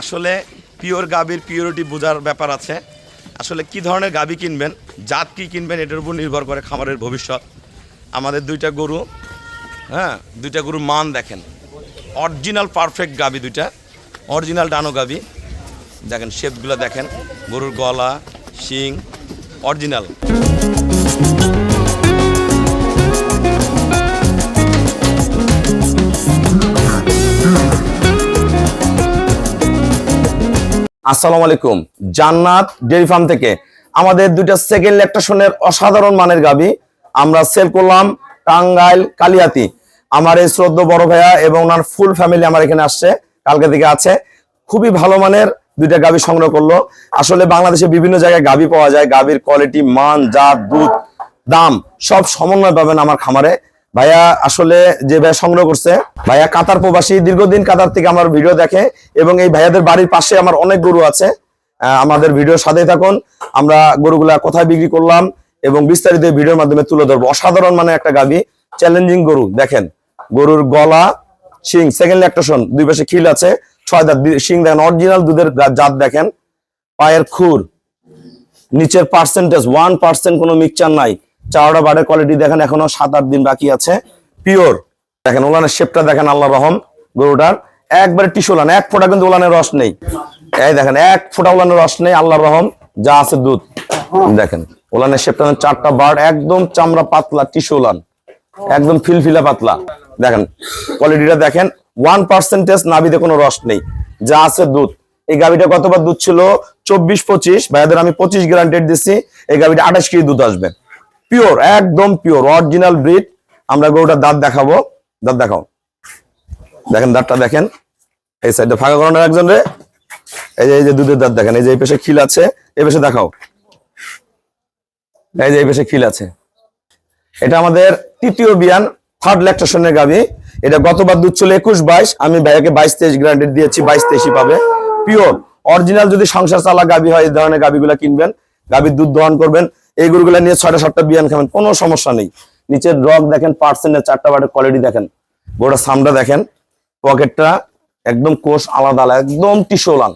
আসলে পিওর গাভীর পিওরিটি বোঝার ব্যাপার আছে। আসলে কি ধরনের গাভী কিনবেন, জাত কি কিনবেন, এটার উপর নির্ভর করে খামারের ভবিষ্যৎ। আমাদের দুইটা গরু হ্যাঁ দুইটা গরুর মান দেখেন। অরিজিনাল পারফেক্ট গাভী দুইটা অরিজিনাল ডানো গাভী। দেখেন শেপগুলো দেখেন, গরুর গলা, শিং অরিজিনাল আসসালামু আলাইকুম। জান্নাত ডেয়ারি ফার্ম থেকে আমাদের দুইটা সেকেন্ড ল্যাকটেশনের অসাধারণ মানের গাবি আমরা সেল করলাম টাঙ্গাইল কালিয়াতি। আমার এই শ্রদ্ধ বড় ভাইয়া এবং ওনার ফুল ফ্যামিলি আমার এখানে আসছে, কালকে থেকে আছে। খুবই ভালো মানের দুইটা গাবি সংগ্রহ করল। আসলে বাংলাদেশে বিভিন্ন জায়গায় গাবি পাওয়া যায় গাবির কোয়ালিটি মান, জাত, দুধ, দাম সব সমন্বয় পাবেন আমার খামারে। ভাইয়া, আসলে যে ভাইয়া সংগ্রহ করছে, ভাইয়া কাতার প্রবাসী, দীর্ঘদিন কাতার থেকে আমার ভিডিও দেখে এবং এই ভাইয়াদের বাড়ির পাশে আমার অনেক গরু আছে। আমাদের ভিডিওর সাথে থাকুন। আমরা গরুগুলা কোথায় বিক্রি করলাম এবং বিস্তারিত ভিডিওর মাধ্যমে তুলে ধরবো। অসাধারণ মানে একটা গাভি চ্যালেঞ্জিং গরু। দেখেন, গরুর গলা, শিং সেকেন্ড ল্যাকটেশন দুই পাশে খিল আছে, ছয় দাঁত শিং দেখেন অরিজিনাল দুধের জাত দেখেন। পায়ের খুর, নিচের পার্সেন্টেজ ওয়ান পার্সেন্ট কোনো মিক্সচার নাই। চাওড়া বাড়ের কোয়ালিটি দেখেন, এখনও সাত আট দিন বাকি আছে। পিওর দেখেন ওলানের শেপটা দেখেন আল্লাহ রহম, গরুটার। একবারে টিসুলান এক ফোঁটা কিন্তু ওলানের রস নেই। এই দেখেন, এক ফোঁটা ওলানের রস নেই আল্লাহ রহম, যা আছে দুধ। দেখেন, ওলানের শেপটা চারটা বার্ড একদম চামড়া পাতলা টিসু ওলান। একদম ফিলফিলা পাতলা। দেখেন কোয়ালিটিটা দেখেন ওয়ান পার্সেন্টেজ নাভিতে কোনো রস নেই, যা আছে দুধ। এই গাভিটা কতবার দুধ ছিল? চব্বিশ, পঁচিশ। ভাইয়াদের আমি পঁচিশ গ্যারান্টেড দিচ্ছি এই গাভিটা আঠাশ কেজি দুধ আসবে। পিওর একদম পিওর অরিজিনাল ব্রিড আমরা গরুটার দাঁত দেখাবো। দাঁত দেখাও। দেখেন দাঁতটা দেখেন। এই সাইডে ফাঁকা করানোর একজন রে। এই যে এই যে দুধের দাঁত দেখেন, এই যে এই পেশে খিল আছে। এই পেশে দেখাও। এই যে এই পেশে খিল আছে। এটা আমাদের তৃতীয় বিয়ান থার্ড ল্যাকটেশনের গাভি। এটা গতবার দুধ ছিল একুশ বাইশ, আমি ভাইয়াকে বাইশ তেইশ গ্রান্টেড দিয়েছি, বাইশ তেইশই পাবে। পিওর অরিজিনাল যদি সংসার চালা গাভি হয়, এই ধরনের গাভিগুলা কিনবেন। গাভির দুধ দহন করবেন। এই গরুগুলা নিয়ে ছয়টা, সাতটা বিয়ান খাবেন, কোনো সমস্যা নেই। নিচের রক দেখেন, পার্সেন্টের চারটা বাটের কোয়ালিটি দেখেন। গোটা সামটা দেখেন। পকেটটা একদম কোষ আলাদা আলাদা, একদম টিসোলান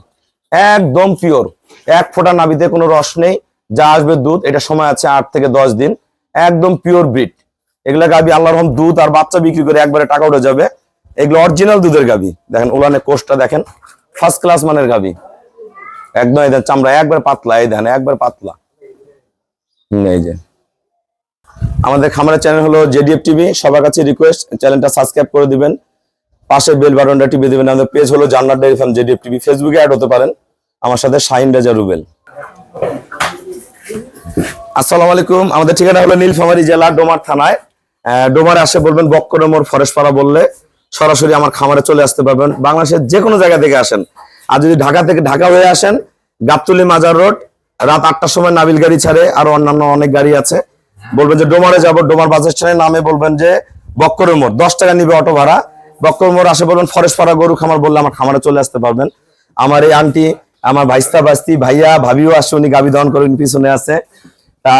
একদম পিওর এক ফোঁটা নাবিতে কোনো রস নেই, যা আসবে দুধ, এটা সময় আছে আট থেকে দশ দিন, একদম পিওর ব্রিড এগুলা গাবি আল্লাহ রহম, দুধ আর বাচ্চা বিক্রি করে একবারে টাকা উঠে যাবে। এগুলো অরিজিনাল দুধের গাবি। দেখেন, ওলানের কোষটা দেখেন ফার্স্ট ক্লাস মানের গাবি। একদম এই চামড়া, একবার পাতলা, এই দেখেন, একবার পাতলা। এই যে। আমাদের খামারের চ্যানেল হলো জেডিএফ টিভি, সবার কাছে রিকোয়েস্ট চ্যানেলটা সাবস্ক্রাইব করে দিবেন। পাশে বেল বাটনটা টিপে দেবেন। আমাদের পেজ হলো Jannat dairy farm JDF TV ফেসবুকে অ্যাড হতে পারেন। আমার সাথে শাহিন রেজা রুবেল। আসসালামু আলাইকুম। আমাদের ঠিকানা হলো নীলফামারী জেলা, ডোমার থানায়। ডোমারে আসে বলবেন বক্কর মোড় ফরেস্ট পাড়া বললে সরাসরি আমার খামারে চলে আসতে পারবেন। বাংলাদেশের যে কোনো জায়গা থেকে আসেন। আর যদি ঢাকা থেকে ঢাকা হয়ে আসেন, গাবতলি মাজার রোড, রাত আটটার সময় নাবিল গাড়ি ছাড়ে, আর অন্যান্য অনেক গাড়ি আছে। বলবেন যে, ডোমারে যাব। ডোমার বাস স্ট্যান্ডের নামে বলবেন যে বক্করের মোড় দশ টাকা নিবে অটো ভাড়া। বক্কর মোড় আসে বলবেন ফরেস্ট পাড়া গরু খামার বললে আমার খামারে চলে আসতে পারবেন। আমার এই আন্টি, আমার ভাইস্তা বাস্তি ভাইয়া, ভাবিও আসছে, উনি গাবি দহন করে উনি পিছনে আছে। তা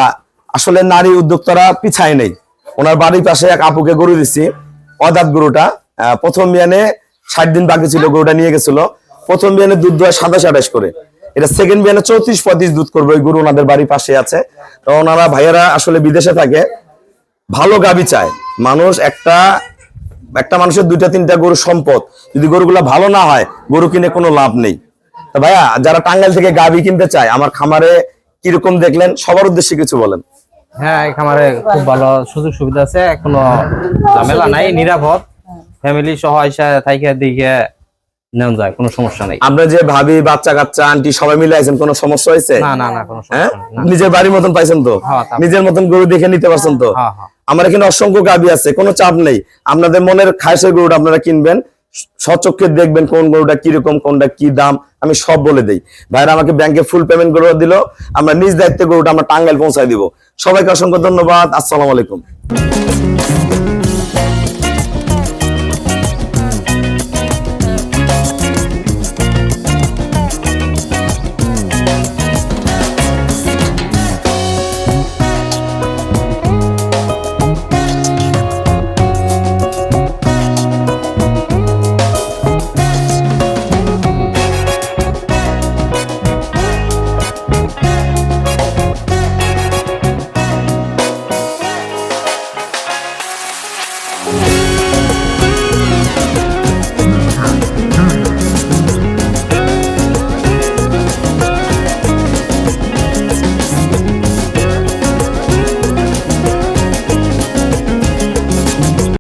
আসলে নারী উদ্যোক্তারা পিছায় নেই। ওনার বাড়ির পাশে এক আপুকে গরু দিচ্ছি অদাত গরুটা। প্রথম বিয়ানে ষাট দিন বাকি ছিল, গরুটা নিয়ে গেছিল। প্রথম বিয়ানে দুধ দোয়া সাতাশ আঠাশ করে। এটা সেকেন্ড বিয়ানে চৌত্রিশ পঁয়ত্রিশ দুধ করবে ওই গরু ওনাদের বাড়ির পাশে আছে। তো ওনারা, ভাইয়েরা আসলে বিদেশে থাকে, ভালো গাবি চায়। মানুষ একটা একটা মানুষের দুইটা তিনটা গরু সম্পদ। যদি গরুগুলা ভালো না হয় গরু কিনে কোনো লাভ নেই। ভাইয়া যারা টাঙ্গাইল থেকে গাবি কিনতে চায় আমার খামারে কীরকম দেখলেন? সবার উদ্দেশ্যে কিছু বলেন। হ্যাঁ এই খামারে খুব ভালো সুযোগ সুবিধা আছে কোনো ঝামেলা নাই নিরাপদ। ফ্যামিলি সহ আইসা থাইকে দিকে নেওয়া যায় কোনো সমস্যা নাই। যে ভাবি বাচ্চা কাচ্চা আন্টি সবাই মিলে আছেন কোনো সমস্যা হয়েছে? না না না কোনো হ্যাঁ? সমস্যা নিজের বাড়ির মতন পাইছেন তো? হ্যাঁ, নিজের মতন গরু দেখে নিতে পারছেন তো? হ্যাঁ। আমার এখানে অসংখ্য গাবি আছে, কোনো চাপ নেই। আপনাদের মনের খায়সের গরুটা আপনারা কিনবেন, সচক্ষে দেখবেন কোন গরুটা কীরকম, কোনটা কি দাম, আমি সব বলে দিই। ভাইরা আমাকে ব্যাংকে ফুল পেমেন্ট করে দিল, আমরা নিজ দায়িত্বে গরুটা আমরা টাঙ্গাইল পৌঁছায় দিব। সবাইকে অসংখ্য ধন্যবাদ, আসসালামু আলাইকুম।